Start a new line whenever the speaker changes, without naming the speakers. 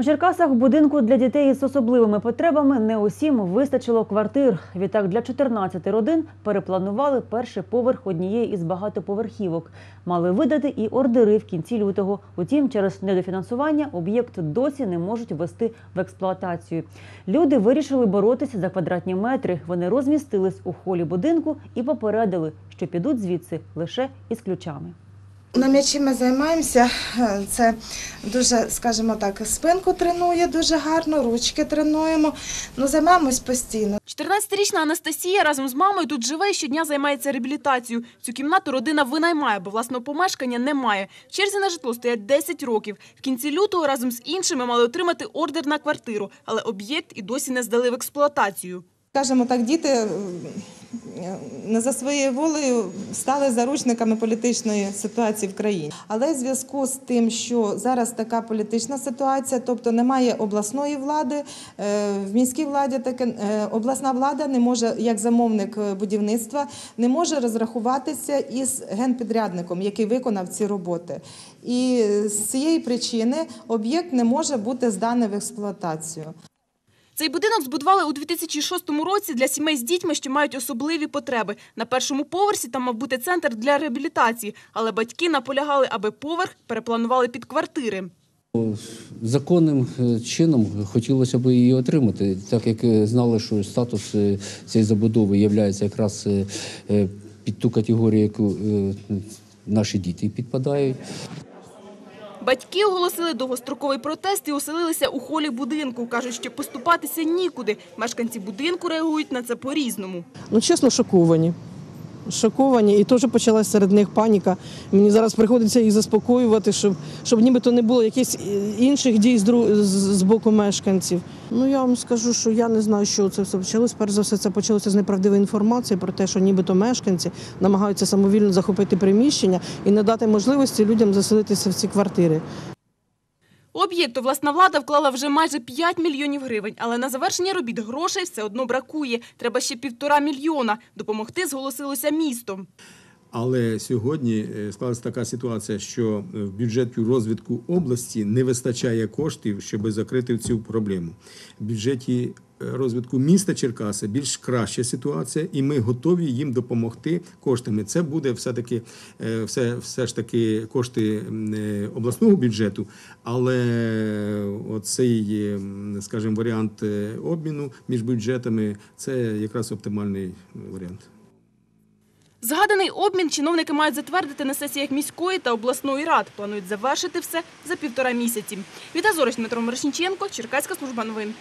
У Черкасах будинку для дітей з особливими потребами не усім вистачило квартир. Відтак для 14 родин перепланували перший поверх однієї із багатоповерхівок. Мали видати і ордери в кінці лютого. Утім, через недофінансування об'єкт досі не можуть ввести в експлуатацію. Люди вирішили боротися за квадратні метри. Вони розмістились у холі будинку і попередили, що підуть звідси лише із ключами.
На м'ячі ми займаємося. Це дуже, скажімо так, спинку тренує дуже гарно, ручки тренуємо. Ну, займаємось постійно.
14-річна Анастасія разом з мамою тут живе і щодня займається реабілітацією. Цю кімнату родина винаймає, бо власного помешкання немає. В черзі на житло стоять 10 років. В кінці лютого разом з іншими мали отримати ордер на квартиру, але об'єкт і досі не здали в експлуатацію.
Скажімо так, діти за своєю волею стали заручниками політичної ситуації в країні. Але в зв'язку з тим, що зараз така політична ситуація, тобто немає обласної влади, е, в міській владі таке е, обласна влада не може, як замовник е, будівництва, не може розрахуватися із генпідрядником, який виконав ці роботи. І з цієї причини об'єкт не може бути зданий в експлуатацію.
Цей будинок збудували у 2006 році для сімей з дітьми, що мають особливі потреби. На першому поверсі там мав бути центр для реабілітації, але батьки наполягали, аби поверх перепланували під квартири.
Законним е, чином хотілося б її отримати, так як е, знали, що статус е, цієї забудови є якраз під ту категорію, яку наші діти підпадають.
Батьки оголосили довгостроковий протест і оселилися у холі будинку. Кажуть, що поступатися нікуди. Мешканці будинку реагують на це по-різному.
Ну, чесно, шоковані. Шоковані, і теж почалася серед них паніка. Мені зараз приходиться їх заспокоювати, щоб, щоб нібито не було якихось інших дій з, з, боку мешканців. Ну я вам скажу, що я не знаю, що це все почалось. Перш за все, це почалося з неправдивої інформації про те, що нібито мешканці намагаються самовільно захопити приміщення і не дати можливості людям заселитися в ці квартири.
У об'єкту власна влада вклала вже майже 5 мільйонів гривень, але на завершення робіт грошей все одно бракує. Треба ще півтора мільйона. Допомогти зголосилося місто.
Але сьогодні е, склалася така ситуація, що е, в бюджеті розвитку області не вистачає коштів, щоб закрити цю проблему. В бюджеті розвитку міста Черкаси більш краща ситуація, і ми готові їм допомогти коштами. Це буде все таки е, все, все ж таки кошти е, обласного бюджету, але оцей, скажімо, варіант е, обміну між бюджетами це якраз оптимальний варіант.
Згаданий обмін чиновники мають затвердити на сесіях міської та обласної рад. Планують завершити все за півтора місяці. Віта Зорич, Дмитро Мирошніченко, Черкаська служба новин.